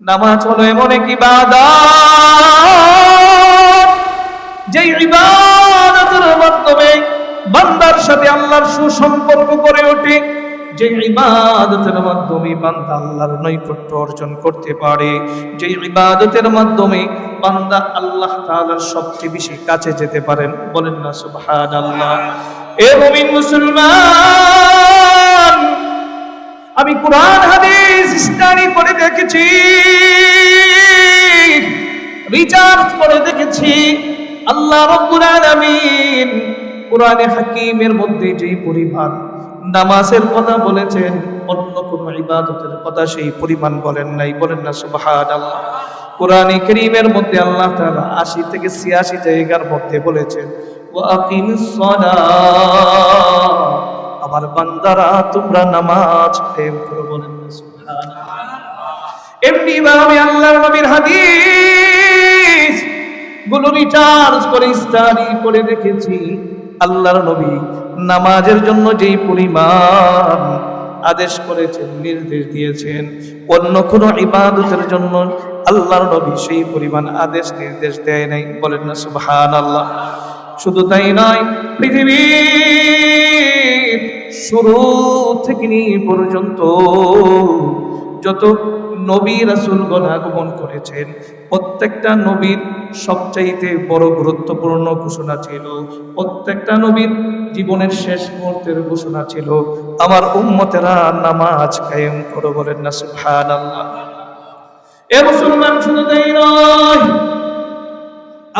নামাজ হলো এমন এক ইবাদত। যে ইবাদতের মাধ্যমে বান্দার সাথে আল্লাহর সুসম্পর্ক করে ওঠে যে ইবাদতের মাধ্যমে বান্দা আল্লাহর নৈকট্য অর্জন করতে পারে যে ইবাদতের মাধ্যমে বান্দা আল্লাহ তাআলার সবচেয়ে বেশি কাছে যেতে পারেন। বলেন না, সুবহানাল্লাহ। এ মুমিন মুসলমান! আমি কোরআন, হাদিস স্টাডি করে দেখেছি। রিচার্জ করে দেখেছি। আল্লাহ রব্বুল আলামিন কোরআনে হাকিমের মধ্যে যেই পরিমাণ নামাজের কথা বলেছেন, অন্য কোন ইবাদতের কথা সেই পরিমাণ বলেন নাই। বলেন না, সুবহানাল্লাহ। কোরআনে কারীমের মধ্যে আল্লাহ তাআলা 80 থেকে 86 জায়গার মধ্যে বলেছেন, ওয়া আকিমিস সালাহ আমার বান্দারা, তোমরা নামাজ প্রেম করো বলেন এমনি ভাবে আল্লাহর নবীর হাদিস, গুলো রিচার্জ করে স্টাডি করে দেখেছি। আল্লাহর নবী নামাজের জন্য যেই পরিমাণ আদেশ করেছেন, নির্দেশ দিয়েছেন, অন্য কোন ইবাদতের জন্য আল্লাহর নবী সেই পরিমাণ আদেশ, নির্দেশ দেয় নাই, বলেন না, সুবহানাল্লাহ। শুধু তাই নয়, পৃথিবীর শুরু থেকে নিয়ে পর্যন্ত যত নবী রাসূলগণ আগমন করেছেন, প্রত্যেকটা নবীর সবচাইতে বড় গুরুত্বপূর্ণ ঘোষণা ছিল, প্রত্যেকটা নবীর জীবনের শেষ মুহূর্তের ঘোষণা ছিল, আমার উম্মতেরা নামাজ কায়েম করো, বলেন না, সুবহানাল্লাহ। এ মুসলমান শুধু তাই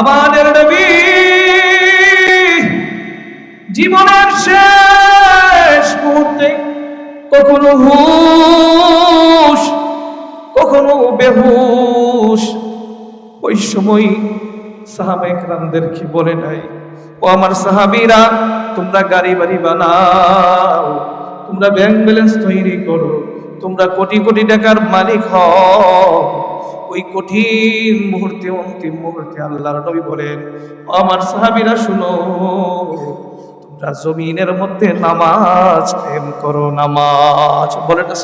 আমাদের নবী জীবনের শেষ কখনো হুশ, কখনো বেহুশ। ওই সময় সাহাবা একরামদেরকে বলে নাই? ও আমার সাহাবিরা, তোমরা গাড়ি বাড়ি বানাও, তোমরা ব্যাংক ব্যালেন্স তৈরি করো, তোমরা কোটি কোটি টাকার মালিক হও। ওই কঠিন মুহূর্তে, অন্তিম মুহূর্তে আল্লাহর নবী বলেন আমার সাহাবিরা, শুনো জমিনের মধ্যে নামাজ প্রেম করো নামাজ। বলে না